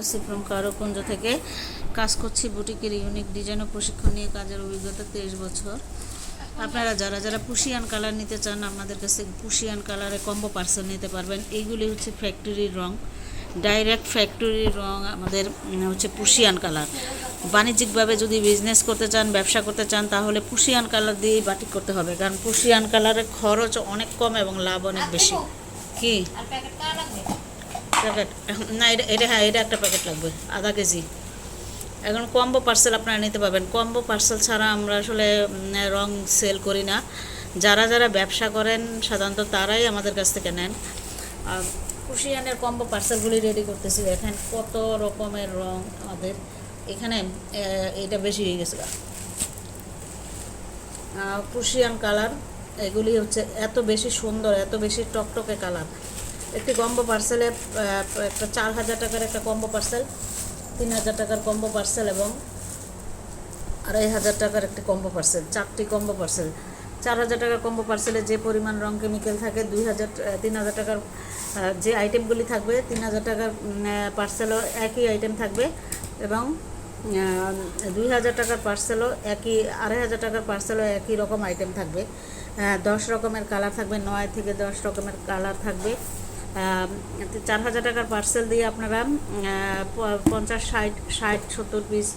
আসছি ফ্রম কারকুঞ্জ থেকে। কাজ করছি বুটিকের ইউনিক ডিজাইন ও প্রশিক্ষণ নিয়ে কাজের অভিজ্ঞতা তেইশ বছর। আপনারা যারা যারা পুশিয়ান কালার নিতে চান, আমাদের কাছে পুশিয়ান কালারে কম্বো পার্সেল নিতে পারবেন। এইগুলি হচ্ছে ফ্যাক্টরির রং। ডাইরেক্ট ফ্যাক্টরির রং আমাদের হচ্ছে পুশিয়ান কালার বাণিজ্যিকভাবে যদি বিজনেস করতে চান, ব্যবসা করতে চান, তাহলে পুশিয়ান কালার দিয়েই বাটিক করতে হবে। কারণ পুশিয়ান কালারের খরচ অনেক কম এবং লাভ অনেক বেশি। কি? প্যাকেট না, এটা এটা হ্যাঁ এটা একটা প্যাকেট লাগবে, আধা কেজি। এখন কম্বো পার্সেল আপনারা নিতে পারবেন। কম্বো পার্সেল ছাড়া আমরা আসলে রং সেল করি না। যারা যারা ব্যবসা করেন, সাধারণত তারাই আমাদের কাছ থেকে নেন। আর কুশিয়ানের কম্বো পার্সেলগুলি রেডি করতেছি। দেখেন কত রকমের রং আমাদের। এখানে এটা বেশি হয়ে গেছে কুশিয়ান কালার এগুলি হচ্ছে এত বেশি সুন্দর, এত বেশি টকটকে কালার একটি কম্বো পার্সেলে একটা চার হাজার টাকার একটা কম্বো পার্সেল তিন হাজার টাকার কম্বো পার্সেল এবং আড়াই হাজার টাকার একটি কম্বো পার্সেল চারটি কম্বো পার্সেল চার হাজার টাকার কম্বো পার্সেলে যে পরিমাণ রং কেমিক্যাল থাকে, দুই হাজার তিন হাজার টাকার যে আইটেমগুলি থাকবে, তিন হাজার টাকার পার্সেলও একই আইটেম থাকবে এবং দুই হাজার টাকার পার্সেলও একই, আড়াই হাজার টাকার পার্সেলও একই রকম আইটেম থাকবে। দশ রকমের কালার থাকবে, নয় থেকে দশ রকমের কালার থাকবে। চার হাজার টাকার পার্সেল দিয়ে আপনারা পঞ্চাশ, ষাট ষাট, সত্তর পিস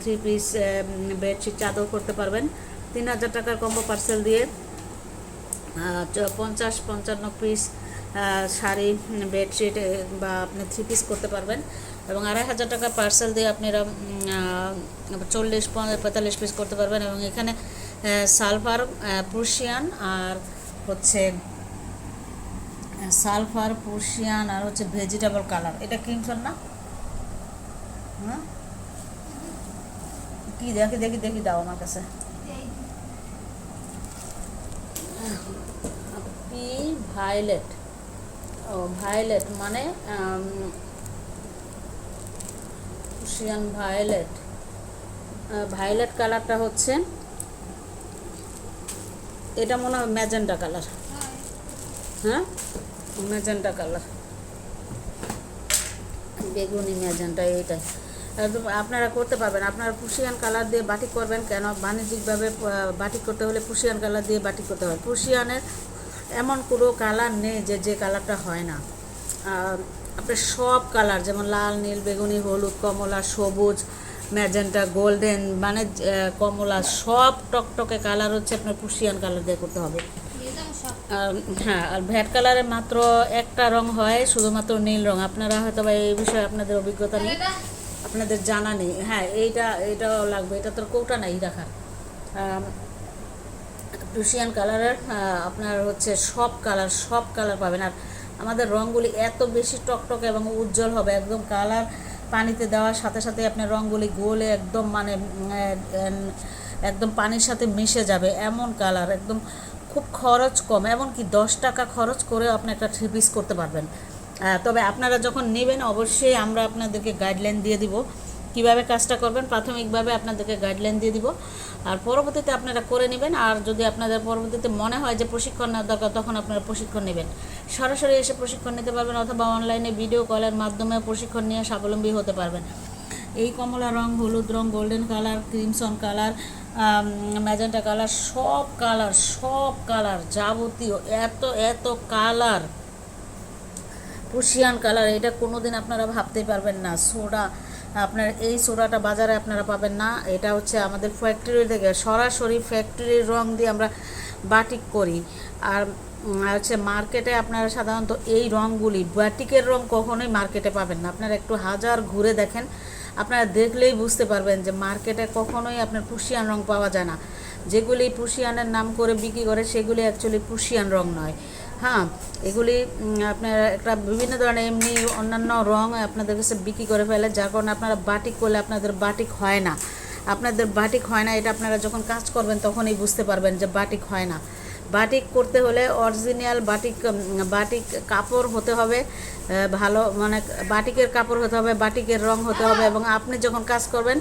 থ্রি পিস বেডশিট চাদর করতে পারবেন। তিন হাজার টাকার কম্বো পার্সেল দিয়ে পঞ্চাশ, পঞ্চান্ন পিস শাড়ি বেডশিট বা আপনি থ্রি পিস করতে পারবেন। এবং আড়াই হাজার টাকা পার্সেল দিয়ে আপনারা চল্লিশ পঁয়তাল্লিশ পিস করতে পারবেন। এবং এখানে সালফার প্রুশিয়ান আর হচ্ছে সালফার প্রুশিয়ান আর হচ্ছে ভেজিটেবল কালার এটা ক্রিমসন না? হ্যাঁ কি, দেখি দেখি দেখি দাও আমার কাছে। পি ভায়োলেট ও ভায়োলেট মানে কুশিয়ান ভায়োলেট ভায়োলেট কালারটা হচ্ছে, এটা মনে হয় ম্যাজেন্টা কালার হ্যাঁ? Magenta colour. বেগুনি ম্যাজেন্টা এইটাই। একদম আপনারা করতে পারবেন। আপনারা পুশিয়ান কালার দিয়ে বাটিক করবেন কেন? বাণিজ্যিকভাবে বাটিক করতে হলে পুশিয়ান কালার দিয়ে বাটিক করতে হয়। পুশিয়ানের এমন কোনো কালার নেই যে যে কালারটা হয় না। আপনার সব কালার যেমন লাল, নীল, বেগুনি, হলুদ, কমলা, সবুজ ম্যাজেন্টা গোল্ডেন মানে কমলা, সব টকটকে কালার হচ্ছে আপনার পুশিয়ান কালার দিয়ে করতে হবে। হ্যাঁ আর ভ্যাট কালারে মাত্র একটা রং হয়, শুধুমাত্র নীল রং। আপনারা হয়তো বা এই বিষয়ে আপনাদের অভিজ্ঞতা নেই, আপনাদের জানা নেই। হ্যাঁ এইটা, এটাও লাগবে, এটা তোর কৌটা নাই রাখার। রুশিয়ান কালারের আপনার হচ্ছে সব কালার সব কালার পাবেন। আর আমাদের রঙগুলি এত বেশি টকটকে এবং উজ্জ্বল হবে, একদম কালার পানিতে দেওয়ার সাথে সাথে আপনার রঙগুলি গোলে একদম মানে একদম পানির সাথে মিশে যাবে, এমন কালার একদম খুব খরচ কম, এমনকি দশ টাকা খরচ করেও আপনি একটা থ্রি পিস করতে পারবেন। তবে আপনারা যখন নেবেন, অবশ্যই আমরা আপনাদেরকে গাইডলাইন দিয়ে দিব কীভাবে কাজটা করবেন। প্রাথমিকভাবে আপনাদেরকে গাইডলাইন দিয়ে দিব। আর পরবর্তীতে আপনারা করে নেবেন। আর যদি আপনাদের পরবর্তীতে মনে হয় যে প্রশিক্ষণ নেওয়ার দরকার, তখন আপনারা প্রশিক্ষণ নেবেন। সরাসরি এসে প্রশিক্ষণ নিতে পারবেন, অথবা অনলাইনে ভিডিও কলের মাধ্যমে প্রশিক্ষণ নিয়ে স্বাবলম্বী হতে পারবেন। এই কমলা রং, হলুদ রং golden colour crimson colour magenta colour, সব কালার সব কালার যাবতীয়, এত এত কালার। পুশিয়ান কালার, এটা কোনোদিন আপনারা ভাবতে পারবেন না। সোডা আপনার এই সোডাটা বাজারে আপনারা পাবেন না। এটা হচ্ছে আমাদের ফ্যাক্টরি থেকে সরাসরি ফ্যাক্টরির রং দিয়ে আমরা বাটিক করি। আর হচ্ছে মার্কেটে আপনারা সাধারণত এই রঙগুলি বাটিকের রং কখনোই মার্কেটে পাবেন না। আপনারা একটু হাজার ঘুরে দেখেন, আপনারা দেখলেই বুঝতে পারবেন যে মার্কেটে কখনোই আপনার পুশিয়ান রং পাওয়া যায় না। যেগুলি পুশিয়ানের নাম করে বিক্রি করে, সেগুলি অ্যাকচুয়ালি পুশিয়ান রং নয়। হ্যাঁ এগুলি আপনার একটা বিভিন্ন ধরনের এমনি অন্যান্য রঙ আপনাদের কাছে বিক্রি করে ফেলে, যার কারণে আপনারা বাটিক করলে আপনাদের বাটিক হয় না। আপনাদের বাটিক হয় না, এটা আপনারা যখন কাজ করবেন তখনই বুঝতে পারবেন যে বাটিক হয় না। বাটিক করতে হলে অরিজিনাল বাটিক বাটিক কাপড় হতে হবে ভালো মানে বাটিকের কাপড় হতে হবে, বাটিকের রং হতে হবে এবং আপনি যখন কাজ করবেন,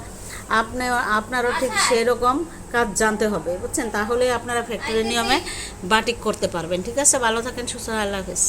আপনি, আপনারও ঠিক সেই রকম কাজ জানতে হবে, বুঝছেন? তাহলে আপনারা ফ্যাক্টরি নিয়মে বাটিক করতে পারবেন, ঠিক আছে? ভালো থাকেন, সুস্থ আল্লাহ হাফেজ।